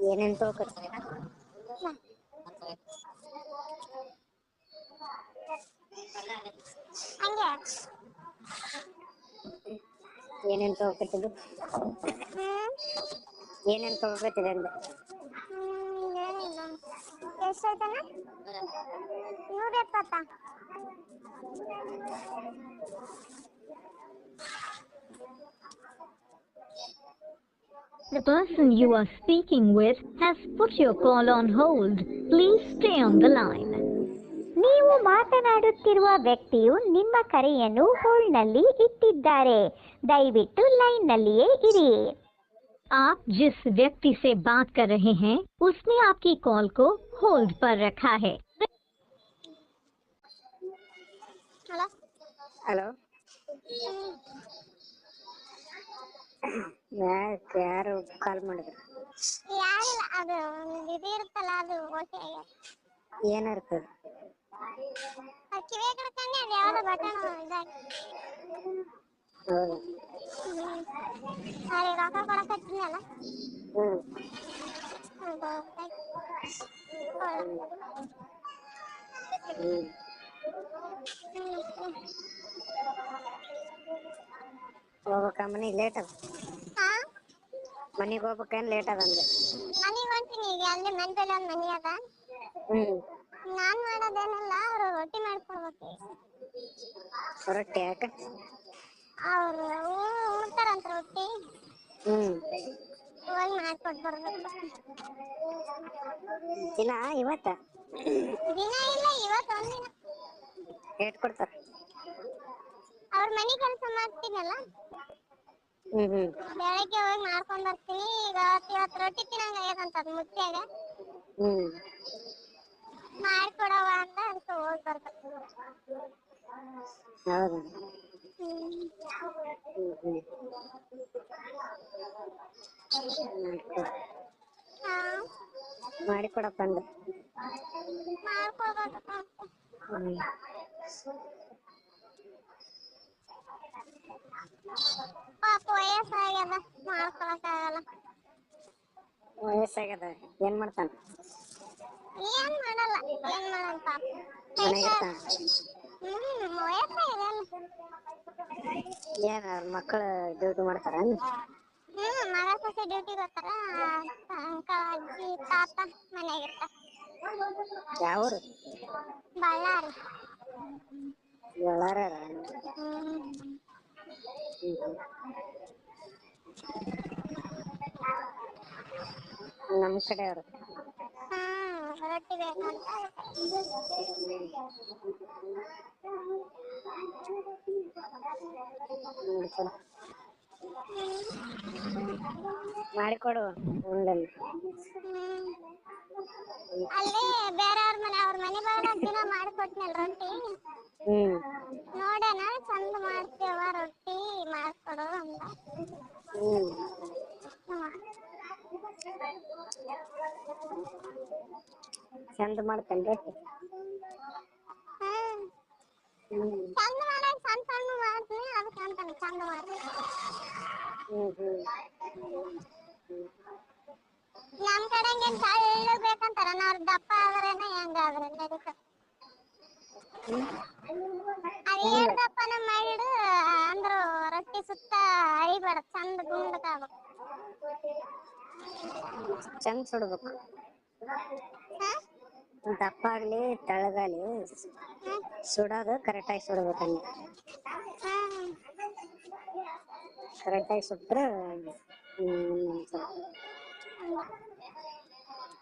ಏನೇನ್ ಹಂಗೆ. ಏನೇನ್ ತಗೋಕತ್ತಿದ್ದು ಹ್ಮ್ ಏನೇನ್ ತಗೋಕತ್ತಿದೆ ಅಂದೆ ನೂರ ಎಪ್ಪತ್ತ? The person you are speaking with has put your call on hold. Please stay on the line. ನೀವು ಮಾತನಾಡುತ್ತಿರುವ ವ್ಯಕ್ತಿಯು ನಿಮ್ಮ ಕರೆಯನ್ನು ಹೋಲ್ಡ್ನಲ್ಲಿ ಇಟ್ಟಿದ್ದಾರೆ ದಯವಿಟ್ಟು ಲೈನ್ನಲ್ಲಿಯೇ ಇರಿ आप जिस व्यक्ति से बात कर रहे हैं उसने आपकी कॉल को होल्ड पर रखा है ಹಲೋ ಹಲೋ ಯಾಕೆ ಯಾರು ಕಾಲ್ ಮಾಡಿದ್ರು ಯಾರಿಲ್ಲ ಅದು ಇದು ಇರುತ್ತಲ್ಲ ಅದು ಓಕೆ ಏನಿರ್ತದೆ ಕಿವಿ ಕಡ್ಕೊಂಡೆ ಅದು ಯಾವ್ದೋ ಬಟನ್ ಇದಾಗಿ ಹೌದು ಅವ್ರಿಗೆ ರೊಕ್ಕ ಕೊಡಕತ್ತೀನಲ್ಲ ಹ್ಮ್ ಅದು ಹ್ಮ್ ಹೋಗ್ಬೇಕ ಮನಿಗ್ ಲೇಟ್ ಅದ ಹಾ ಮನಿಗ್ ಹೋಗ್ಬೇಕೇನ್ ಲೇಟ್ ಅದ ಅಂದೆ ಮನೆಗೆ ಹೊಂಟೀನಿ ಈಗ ಅಲ್ಲಿ ಮೆಂಟಲ್ ಒಂದ್ ಮನೆ ಅದ. ಹ್ಮ್. ನಾನ್ ಮಾಡೋದೇನಿಲ್ಲ ಅವ್ರು ರೊಟ್ಟಿ ಮಾಡ್ಕೊಡ್ಬೇಕು ರೊಟ್ಟಿ ಯಾಕ? ಅವ್ರು ಉಣ್ತಾರಂತ ರೊಟ್ಟಿ. ಹ್ಮ್. ಹೋಗಿ ಮಾಡ್ಕೊಟ್ ಬರ್ಬೇಕು. ದಿನ ಇವತ್ತ? ದಿನ ಇಲ್ಲ ಇವತ್ತು ಒಂದಿನ ಹೇಳ್ಕೊಡ್ತಾರ ಕೊಡ್ತಾರ? ಅವ್ರ ಮನೆ ಕೆಲಸ ಮಾಡ್ತೀನಲ್ಲ. ಬೆಳಗ್ಗೆ ಹೋಗಿ ಮಾಡ್ಕೊಂಡ್ ಬರ್ತೀನಿ. ಈಗ ಇವತ್ತು ರೊಟ್ಟಿ ತಿನ್ನಂಗ ಆಗ್ಯದಂತ ಅದ್ ಮುತ್ಯಾಗ ಮಾಡ್ಕೊಡವ ಅಂತ ಅಂತ ಹೋಗಿ ಬರ್ಬೇಕು. ಮಾಡಿಕೊಡಪ್ಪ ಅಂದೆ ಮಾಡ್ಕೊಡ್ಬೇಕು ಹ್ಮ್. ಪಾಪ ವಯಸ್ಸಾಗ್ಯದ ಮಾಡ್ಕೊಳಕ್ಕಾಗಲ್ಲ ವಯಸ್ಸಾಗ್ಯದ ಏನ್ ಮಾಡ್ತಾನ ಏನ್ ಮಾಡಲ್ಲ ಏನ್ ಮಾಡಲ್ಲ ಪಾಪ ಮನೆಗಿರ್ತಾನ ಹ್ಮ್ ವಯಸ್ಸಾಗಿದೆ ಏನ್ ಅವ್ರ ಮಕ್ಕಳು ಡ್ಯೂಟಿ ಮಾಡ್ತಾರ ಹ್ಮ್ ಮಗ ಸೊಸೆ ಡ್ಯೂಟಿ ಹೋಗ್ತಾರ ಅಂಕಲ್ ಅಜ್ಜಿ ತಾತ ಮನೆಯಾಗಿರ್ತಾರ ಯಾವೂರು ಬಳ್ಳಾರಿ ಬಳ್ಳಾರ ಹ್ಮ್ ನಮ್ ಕಡೆ ಅವ್ರು. ಹ್ಮ್ ರೊಟ್ಟಿ ಬೇಕಂತ ಮಾಡಿಕೊಡು ಮಾಡಿಕೊಡು ಉಂಡಲ್ಲಿ ಅಲ್ಲಿ ಬೇರೆ ಅವ್ರ ಮನೆ ಅವ್ರ ಮನೆ ಬಾಳ ದಿನ ಮಾಡಿಕೊಟ್ನಲ್ ರೊಟ್ಟಿ ಹ್ಮ್. ಚಂದ ಮಾಡ್ತೇನೆ ರೊಟ್ಟಿ ಹ್ಮ್ ಹ್ಮ್ ಚಂದ ಮಾಡಕ್ ಸಣ್ಣ ಸಣ್ಣ ಮಾಡ್ತೀನಿ ಅದಕ್ಕೆ ಅಂತಾನೆ ಚಂದ ಮಾಡ್ತೀನಿ ಹ್ಮ್ ಹ್ಮ್ ನಮ್ ಕಡೆ ಏನ್ ತಳ್ಳು ಬೇಕಂತಾರ ನಾವ್ ದಪ್ಪ ಆದ್ರೇನೆ ಹೆಂಗಾದ್ರೆ ನಡೀತದೆ ಅದ್ ಚಂದ ಸುಡ್ಬೇಕು ಹಾ ದಪ್ಪ ಆಗ್ಲಿ ತೆಳಗಾಗ್ಲಿ ಸುಡೋದು ಕರೆಕ್ಟಾಗಿ ಸುಡ್ಬೇಕಂತ ಹ್ಮ್ ಕರೆಕ್ಟಾಗಿ ಸುಟ್ರೆ ಹ್ಮ್ ಹ್ಮ್